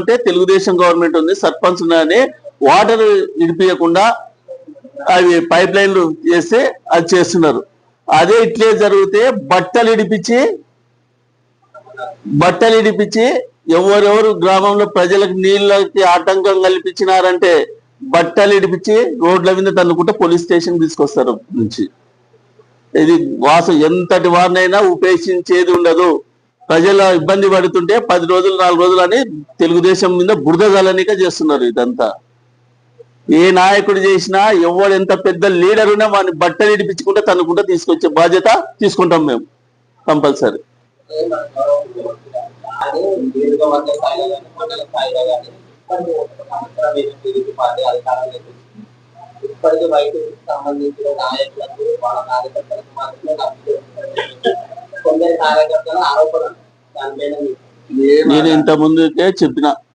అంటే తెలుగుదేశం గవర్నమెంట్ ఉంది సర్పంచ్ ఉన్నాయని వాటర్ ఇడిపియకుండా అవి పైప్ లైన్లు చేస్తే అది చేస్తున్నారు. అదే ఇట్లే జరిగితే బట్టలు ఇడిపించి బట్టలు ఇడిపించి ఎవరెవరు గ్రామంలో ప్రజలకు నీళ్ళకి ఆటంకం కల్పించినారంటే బట్టలు ఇడిపించి రోడ్ల మీద తన్నుకుంటే పోలీస్ స్టేషన్ తీసుకొస్తారు నుంచి. ఇది వాసు ఎంతటి వారినైనా ఉపేక్షించేది ఉండదు. ప్రజల ఇబ్బంది పడుతుంటే పది రోజులు నాలుగు రోజులు అని తెలుగుదేశం మీద బురద జల్లనిక చేస్తున్నారు ఇదంతా. ఏ నాయకుడు చేసినా ఎవడు ఎంత పెద్ద లీడర్ ఉన్నా వాడిని బట్టలు నిడిపించుకుంటే తనకుండా తీసుకొచ్చే బాధ్యత తీసుకుంటాం మేము కంపల్సరీ. ఇప్పటికీ వైసీపీకి సంబంధించిన నాయకులకు వాళ్ళ కార్యకర్తలకు మాత్రమే కొందరు కార్యకర్తల ఆరోపణలు నేను ఇంత ముందుకే చెప్పిన.